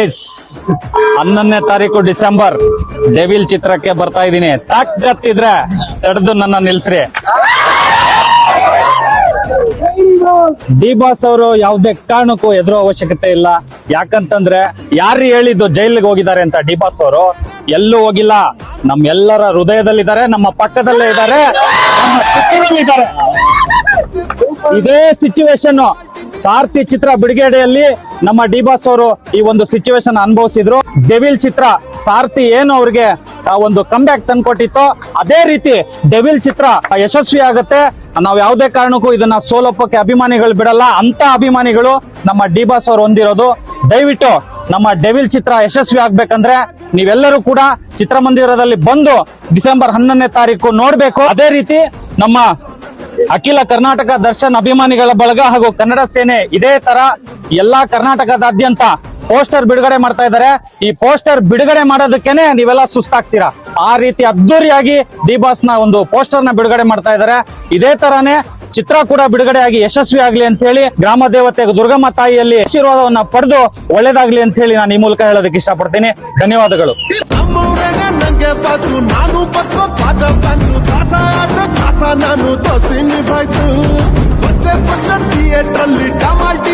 Guys ಹನ್ನೊಂದನೇ ತಾರೀಕು December. Devil ಚಿತ್ರಕ್ಕೆ ಬರ್ತಾ ಇದ್ದೀನಿ. ತಾಕತ್ತಿದ್ರೆ ತಡೆದು ನನ್ನ ನಿಲ್ಸ್ರಿ. ಡಿ ಬಾಸ್ ಅವರು ಯಾವ್ದೇ ಕಾರಣಕ್ಕೂ ಎದುರು ಅವಶ್ಯಕತೆ ಇಲ್ಲ. ಯಾಕಂತಂದ್ರೆ ಯಾರು ಹೇಳಿದ್ದು ಜೈಲಿಗೆ ಹೋಗಿದ್ದಾರೆ ಅಂತ ಡಿ ಬಾಸ್ ಅವರು? ಎಲ್ಲೂ ಹೋಗಿಲ್ಲ. ನಮ್ ಎಲ್ಲರ ಹೃದಯದಲ್ಲಿದ್ದಾರೆ, ನಮ್ಮ ಪಕ್ಕದಲ್ಲೇ ಇದ್ದಾರೆ. ನಮ್ಮ ಸುತ್ತಲೂ ಇದೇ ಸಿಚುವೇಶನ್ ಸಾರ್ಥಿ ಚಿತ್ರ ಬಿಡುಗಡೆಯಲ್ಲಿ ನಮ್ಮ ಡಿ ಬಾಸ್ ಅವರು ಈ ಒಂದು ಸಿಚುವೇಶನ್ ಅನುಭವಿಸಿದ್ರು. ಡೆವಿಲ್ ಚಿತ್ರ ಸಾರ್ಥಿ ಏನು ಅವ್ರಿಗೆ ಒಂದು ಕಂಬ್ಯಾಕ್ ತಂದ್ಕೊಟ್ಟಿತ್ತೋ, ಅದೇ ರೀತಿ ಡೆವಿಲ್ ಚಿತ್ರ ಯಶಸ್ವಿ ಆಗುತ್ತೆ. ನಾವು ಯಾವುದೇ ಕಾರಣಕ್ಕೂ ಇದನ್ನ ಸೋಲೋಪಕ್ಕೆ ಅಭಿಮಾನಿಗಳು ಬಿಡಲ್ಲ. ಅಂತ ಅಭಿಮಾನಿಗಳು ನಮ್ಮ ಡಿ ಬಾಸ್ ಅವರು ಹೊಂದಿರೋದು. ದಯವಿಟ್ಟು ನಮ್ಮ ಡೆವಿಲ್ ಚಿತ್ರ ಯಶಸ್ವಿ ಆಗ್ಬೇಕಂದ್ರೆ ನೀವೆಲ್ಲರೂ ಕೂಡ ಚಿತ್ರಮಂದಿರದಲ್ಲಿ ಬಂದು ಡಿಸೆಂಬರ್ ಹನ್ನೊಂದನೇ ತಾರೀಕು ನೋಡ್ಬೇಕು. ಅದೇ ರೀತಿ ನಮ್ಮ ಅಖಿಲ ಕರ್ನಾಟಕ ದರ್ಶನ್ ಅಭಿಮಾನಿಗಳ ಬಳಗ ಹಾಗೂ ಕನ್ನಡ ಸೇನೆ ಇದೇ ತರ ಎಲ್ಲಾ ಕರ್ನಾಟಕದಾದ್ಯಂತ ಪೋಸ್ಟರ್ ಬಿಡುಗಡೆ ಮಾಡ್ತಾ ಇದ್ದಾರೆ. ಈ ಪೋಸ್ಟರ್ ಬಿಡುಗಡೆ ಮಾಡೋದಕ್ಕೇನೆ ನೀವೆಲ್ಲ ಸುಸ್ತಾಗ್ತೀರಾ? ಆ ರೀತಿ ಅದ್ದೂರಿಯಾಗಿ ಡಿ ಬಾಸ್ನ ಒಂದು ಪೋಸ್ಟರ್ನ ಬಿಡುಗಡೆ ಮಾಡ್ತಾ ಇದ್ದಾರೆ. ಇದೇ ತರಾನೇ ಚಿತ್ರ ಕೂಡ ಬಿಡುಗಡೆ ಆಗಿ ಯಶಸ್ವಿ ಆಗ್ಲಿ ಅಂತ ಹೇಳಿ ಗ್ರಾಮ ದೇವತೆ ದುರ್ಗಮ್ಮ ತಾಯಿಯಲ್ಲಿ ಆಶೀರ್ವಾದವನ್ನ ಪಡೆದು ಒಳ್ಳೇದಾಗ್ಲಿ ಅಂತ ಹೇಳಿ ನಾನು ಈ ಮೂಲಕ ಹೇಳೋದಕ್ಕೆ ಇಷ್ಟಪಡ್ತೀನಿ. ಧನ್ಯವಾದಗಳು. ನಮ್ಮೂರೇನೆ ನಂಗೆ ಬಾಸು ನಾನು ಬದುಕೋ ಪಾದ ಫ್ಯಾನ್ಸು ದಾಸ ಆದ್ರೆ ದಾಸ ನಾನು ದೋಸ್ತಿ ನಿಭಾಯಿಸು ಫಸ್ಟೇ ಫಸ್ಟ್ ಥಿಯೇಟರ್ ಅಲ್ಲಿ ಡಮಾಲ್ಟಿ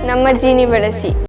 ನಮ್ಮ ಜೀನಿ ಬಳಸಿ.